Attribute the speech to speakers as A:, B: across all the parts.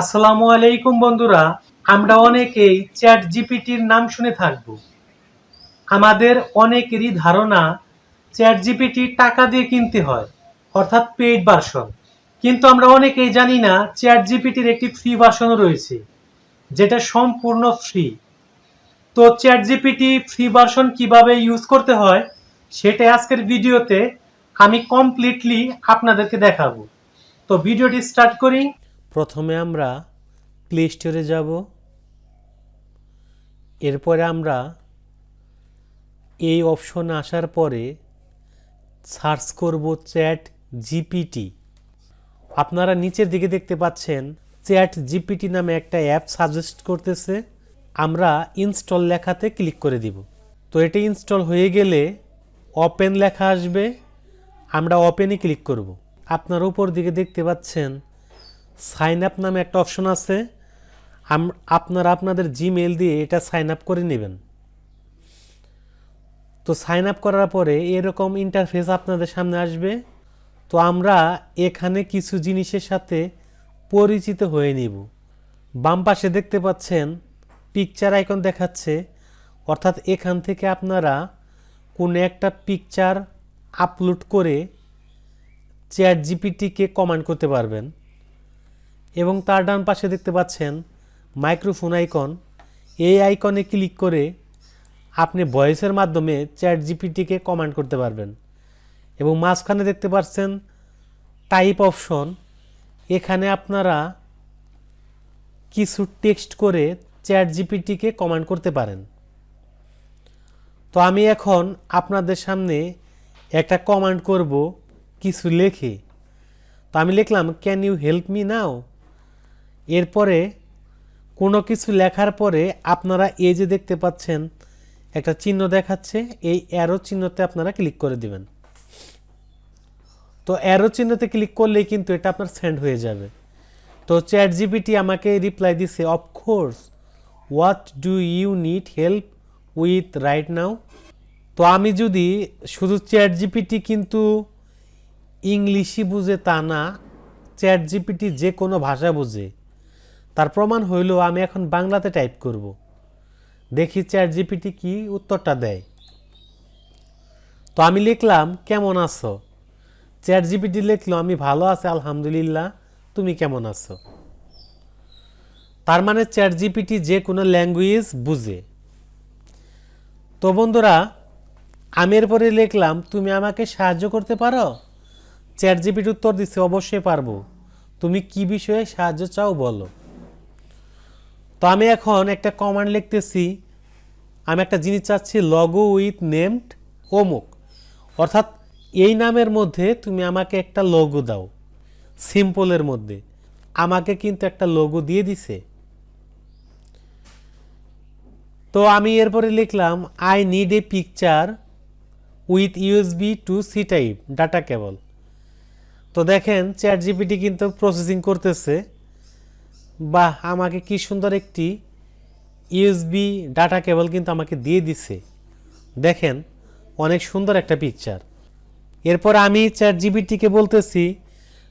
A: আসসালামু আলাইকুম বন্ধুরা, আমরা অনেকেই চ্যাট জিপিটির নাম শুনে থাকব। আমাদের অনেকেরই ধারণা চ্যাট জিপিটি টাকা দিয়ে কিনতে হয়, অর্থাৎ পেইড ভার্সন কিন্তু আমরা অনেকেই জানি না চ্যাট জিপিটির একটি ফ্রি ভার্সনও রয়েছে, যেটা সম্পূর্ণ ফ্রি তো চ্যাট জিপিটি ফ্রি ভার্সন কীভাবে ইউজ করতে হয় সেটা আজকের ভিডিওতে আমি কমপ্লিটলি আপনাদেরকে দেখাবো। তো ভিডিওটি স্টার্ট করি। প্রথমে আমরা প্লে স্টোরে যাব, এরপরে আমরা এই অপশনে আসার পরে সার্চ করব চ্যাট জিপিটি। আপনারা নিচের দিকে দেখতে পাচ্ছেন, চ্যাট জিপিটি নামে একটা অ্যাপ সাজেস্ট করতেছে। আমরা ইনস্টল লেখাতে ক্লিক করে দিব। তো এটি ইনস্টল হয়ে গেলে ওপেন লেখা আসবে, আমরা ওপেনে ক্লিক করব। আপনার উপর দিকে দেখতে পাচ্ছেন সাইন আপ নামে একটা অপশন আছে। আপনারা আপনাদের জিমেল দিয়ে এটা সাইন আপ করে নেবেন। তো সাইন আপ করার পরে এরকম ইন্টারফেস আপনাদের সামনে আসবে। তো আমরা এখানে কিছু জিনিসের সাথে পরিচিত হয়ে নিব। বাম পাশে দেখতে পাচ্ছেন পিকচার আইকন দেখাচ্ছে। অর্থাৎ এখান থেকে আপনারা কোনো একটা পিকচার আপলোড করে চ্যাট জিপিটিকে কমান্ড করতে পারবেন। এবং তার ডান পাশে দেখতে পাচ্ছেন মাইক্রোফোন আইকন। এই আইকনে ক্লিক করে আপনি ভয়েসের মাধ্যমে চ্যাট জিপিটিকে কমান্ড করতে পারবেন এবং মাঝখানে দেখতে পাচ্ছেন টাইপ অপশন। এখানে আপনারা কিছু টেক্সট করে চ্যাট জিপিটিকে কমান্ড করতে পারেন। তো আমি এখন আপনাদের সামনে একটা কমান্ড করব, কিছু লেখে। তো আমি লিখলাম can you help me now এরপরে কোনো কিছু লেখার পরে আপনারা এই যে দেখতে পাচ্ছেন, একটা চিহ্ন দেখাচ্ছে, এই অ্যারো চিহ্নতে আপনারা ক্লিক করে দিবেন। তো অ্যারো চিহ্নতে ক্লিক করলেই কিন্তু এটা আপনার সেন্ড হয়ে যাবে। তো চ্যাট জিপিটি আমাকে রিপ্লাই দিছে of course what do you need help with right now তো আমি যদি শুধু চ্যাট জিপিটি কিন্তু ইংলিশই বুঝে তা না চ্যাট জিপিটি যে কোনো ভাষা বুঝে। তার প্রমাণ হইল, আমি এখন বাংলাতে টাইপ করব। দেখি চ্যাট জিপিটি কি উত্তরটা দেয়। তো আমি লিখলাম, কেমন আছো? চ্যাট জিপিটি লিখলো, আমি ভালো আছি, আলহামদুলিল্লাহ। তুমি কেমন আছো? তার মানে চ্যাট জিপিটি যে কোনো ল্যাঙ্গুয়েজ বুঝে। তো বন্ধুরা, আমি এরপরে লিখলাম, তুমি আমাকে সাহায্য করতে পারো? চ্যাট জিপিটি উত্তর দিচ্ছে অবশ্যই পারব। তুমি কি বিষয়ে সাহায্য চাও বলো? আমি এখন একটা কমান্ড লিখতেছি। আমি একটা জিনিস চাচ্ছি লগো উইথ নেমড অমুক অর্থাৎ এই নামের মধ্যে তুমি আমাকে একটা লোগো দাও। সিম্পলের মধ্যে। আমাকে কিন্তু একটা লোগো দিয়ে দিছে। তো আমি এরপরে লিখলাম I need a picture with USB to C type data cable তো দেখেন চ্যাট জিপিটি কিন্তু প্রসেসিং করতেছে। বাহ, আমাকে কি সুন্দর একটি ইউএসবি ডাটা কেবল কিন্তু আমাকে দিয়ে দিছে দেখেন, অনেক সুন্দর একটা পিকচার এরপর আমি চ্যাট জিপিটিকে বলতেছি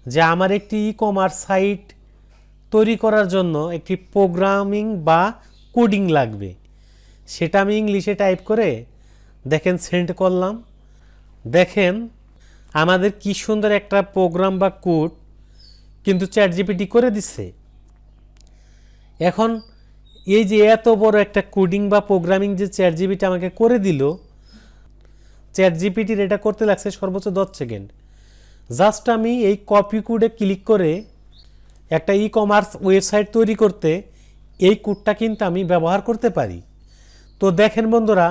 A: যে আমার একটি ই কমার্স সাইট তৈরি করার জন্য একটি প্রোগ্রামিং বা কোডিং লাগবে। সেটা আমি ইংলিশে টাইপ করে দেখেন সেন্ড করলাম। দেখেন, আমাদের কি সুন্দর একটা প্রোগ্রাম বা কোড কিন্তু চ্যাট জিপিটি করে দিচ্ছে। এখন এই যে এত বড় একটা কোডিং বা প্রোগ্রামিং যে চ্যাট জিপিটি আমাকে করে দিল চ্যাট জিপিটির এটা করতে লাগছে সর্বোচ্চ দশ সেকেন্ড জাস্ট আমি এই কপি কোডে ক্লিক করে একটা ই কমার্স ওয়েবসাইট তৈরি করতে এই কোডটা কিন্তু আমি ব্যবহার করতে পারি। তো দেখেন বন্ধুরা,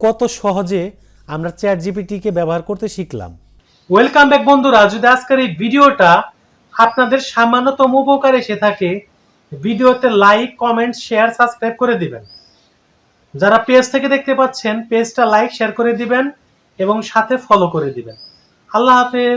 A: কত সহজে আমরা চ্যাট জিপিটিকে ব্যবহার করতে শিখলাম। ওয়েলকাম ব্যাক বন্ধুরা, যদি আজকের এই ভিডিওটা আপনাদের সামান্যতম উপকার এসে থাকে ভিডিওতে লাইক, কমেন্ট, শেয়ার, সাবস্ক্রাইব করে দিবেন। যারা পেজ থেকে দেখতে পাচ্ছেন, পেজটা লাইক, শেয়ার করে দিবেন এবং সাথে ফলো করে দিবেন। আল্লাহ হাফেজ।